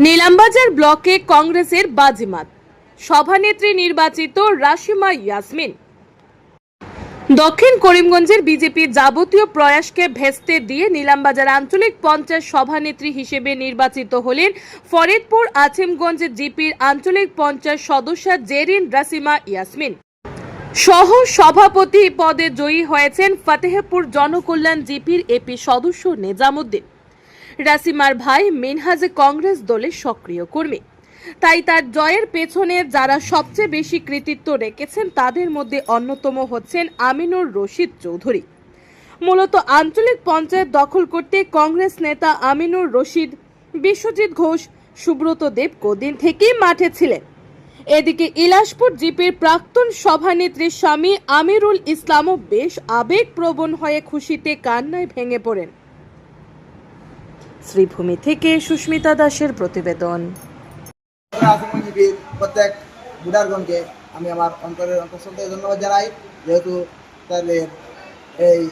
নীলামবাজার ব্লকে কংগ্রেসের বাজিমাত। সভানেত্রী নির্বাচিত রাশিমা ইয়াসমিন। দক্ষিণ করিমগঞ্জের বিজেপির যাবতীয় প্রয়াসকে ভেস্তে দিয়ে নীলামবাজার আঞ্চলিক পঞ্চায়েত সভানেত্রী হিসেবে নির্বাচিত হলেন ফরিদপুর আছিমগঞ্জের জিপির আঞ্চলিক পঞ্চায়েত সদস্য জেরিন রাসিমা ইয়াসমিন। সহ সভাপতি পদে জয়ী হয়েছেন ফতেহপুর জনকল্যাণ জিপির এপি সদস্য নেজামুদ্দিন। রাসিমার ভাই মিনহাজে কংগ্রেস দলের সক্রিয় কর্মী। তাই তার জয়ের পেছনে যারা সবচেয়ে বেশি কৃতিত্ব রেখেছেন, তাদের মধ্যে অন্যতম হচ্ছেন আমিনুর রশিদ চৌধুরী। মূলত আঞ্চলিক পঞ্চায়েত দখল করতে কংগ্রেস নেতা আমিনুর রশিদ, বিশ্বজিৎ ঘোষ, সুব্রত দেব কদিন থেকেই মাঠে ছিলেন। এদিকে ইলাসপুর জিপির প্রাক্তন সভানেত্রীর স্বামী আমিরুল ইসলামও বেশ আবেগপ্রবণ হয়ে খুশিতে কান্নায় ভেঙে পড়েন। শ্রীভূমি থেকে সুস্মিতা দাসের প্রতিবেদন। প্রত্যেক বুডারগণকে আমি আমার অন্তরের অন্তঃস্থল থেকে ধন্যবাদ জানাই। যেহেতু তাদের এই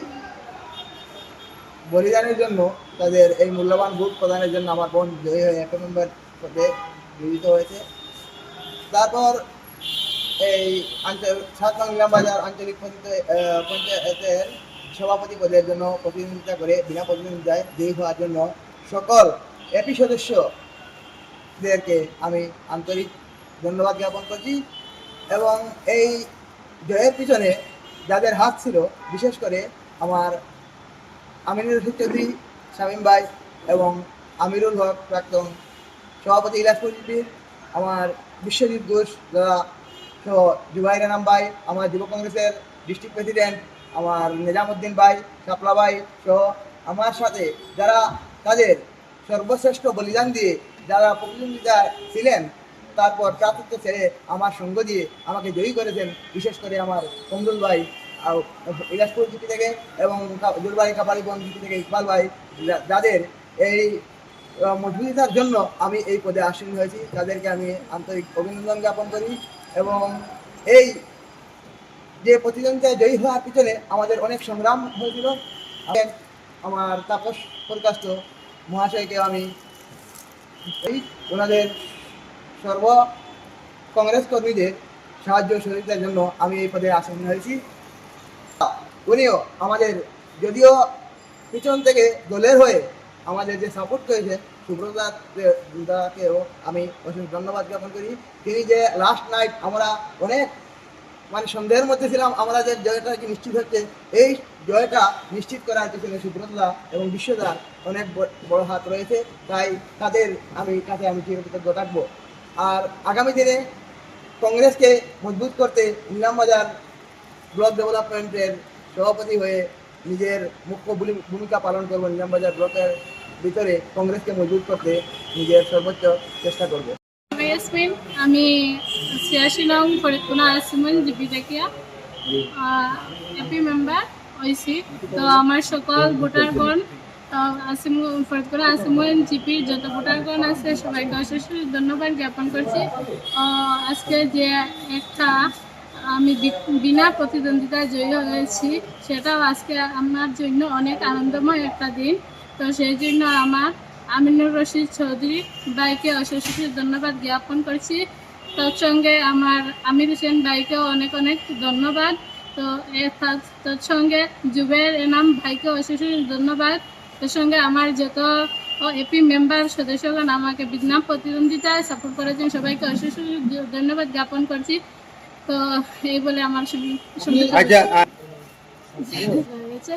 বলিদানের জন্য, তাদের এই মূল্যবান ভোট প্রদানের জন্য আমার বোন জয়ী হয়ে এক নম্বর পদে বিজিত হয়েছে। তারপর এই আঞ্চল সাত নং বাজার আঞ্চলিক পঞ্চায়েতের সভাপতি পদের জন্য প্রতিদ্বন্দ্বিতা করে, বিনা প্রতিদ্বন্দ্বিতায় জয়ী হওয়ার জন্য সকল এপি সদস্যদেরকে আমি আন্তরিক ধন্যবাদ জ্ঞাপন করছি এবং এই জয়ের পিছনে যাদের হাত ছিল, বিশেষ করে আমার আমিনুর রশিদ চৌধুরী, শামীম ভাই এবং আমিরুল হক, প্রাক্তন সভাপতি ইলাসপুর জিপির আমার বিশ্বজিৎ ঘোষ যারা সহ জুবাইর রানাম ভাই, আমার যুব কংগ্রেসের ডিস্ট্রিক্ট প্রেসিডেন্ট, আমার নিজামুদ্দিন ভাই, শাপলা ভাই সহ আমার সাথে যারা তাদের সর্বশ্রেষ্ঠ বলিদান দিয়ে যারা প্রতিদ্বন্দ্বিতা ছিলেন তারপর প্রার্থিত্ব ছেড়ে আমার সঙ্গ দিয়ে আমাকে জয়ী করেছেন বিশেষ করে আমার কমরুল ভাই ইলাসপুর জিপি থেকে এবং জুলভাই কাপালিগঞ্জ জিপি থেকে ইকবাল ভাই যাদের এই আহ, মজবুতিতার জন্য আমি এই পদে আসীন হয়েছি তাদেরকে আমি আন্তরিক অভিনন্দন জ্ঞাপন করি এবং এই যে প্রতিদ্বন্দ্বিতায় জয়ী হওয়ার পিছনে আমাদের অনেক সংগ্রাম হয়েছিল। আমার তাপস প্রকাশ মহাশয়কে আমি এই ওনাদের সর্ব কংগ্রেস কর্মীদের সাহায্য সহযোগিতার জন্য আমি এই পদে আসীন হয়েছি। উনিও আমাদের যদিও পিছন থেকে দলের হয়ে আমাদের যে সাপোর্ট করেছে সুব্রতাকেও আমি অশেষ ধন্যবাদ জ্ঞাপন করি। তিনি যে লাস্ট নাইট আমরা অনেক মানে সন্দেহের মধ্যে ছিলাম, আমরা যে জয়টা কি নিশ্চিত হচ্ছে, এই জয়টা নিশ্চিত করার পিছনে সুব্রতদা এবং বিশ্বদার অনেক বড় হাত রয়েছে। তাই তাদের আমি কাছে আমি চিরকৃতজ্ঞ থাকব। আর আগামী দিনে কংগ্রেসকে মজবুত করতে নিলামবাজার ব্লক ডেভেলপমেন্টের সভাপতি হয়ে নিজের মুখ্য ভূমি- ভূমিকা পালন করব নিলামবাজার ব্লকের ভিতরে কংগ্রেসকে মজবুত করতে নিজের সর্বোচ্চ চেষ্টা করব। ইয়াসমিন। আমি ছিয়াশি নং ফরিদপুনা আসিমন জিপি দেখিয়া এপি মেম্বার হয়েছি তো আমার সকল ভোটারগণ আসিম ফরিদপুরা আসিমন জিপির যত ভোটারগণ আছে, সবাইকে অশেষ ধন্যবাদ জ্ঞাপন করছি। আজকে যে একটা আমি বিনা প্রতিদ্বন্দ্বিতায় জয়ী হয়েছি, সেটাও আজকে আমার জন্য অনেক আনন্দময় একটা দিন। তো সেই জন্য আমার আমিনুর রশিদ চৌধুরী ভাইকে অশেষ ধন্যবাদ জ্ঞাপন করছি। তার সঙ্গে আমার আমির হোসেন ভাইকেও অনেক অনেক ধন্যবাদ। তো এ তার- তার সঙ্গে জুবের এনাম ভাইকে অশেষ ধন্যবাদ। তার সঙ্গে আমার যত এপি মেম্বার সদস্যগণ আমাকে বিনা প্রতিদ্বন্দ্বিতায় সাপোর্ট করেছেন সবাইকে অশেষ ধন্যবাদ জ্ঞাপন করছি। তো এই বলে আমার আচ্ছা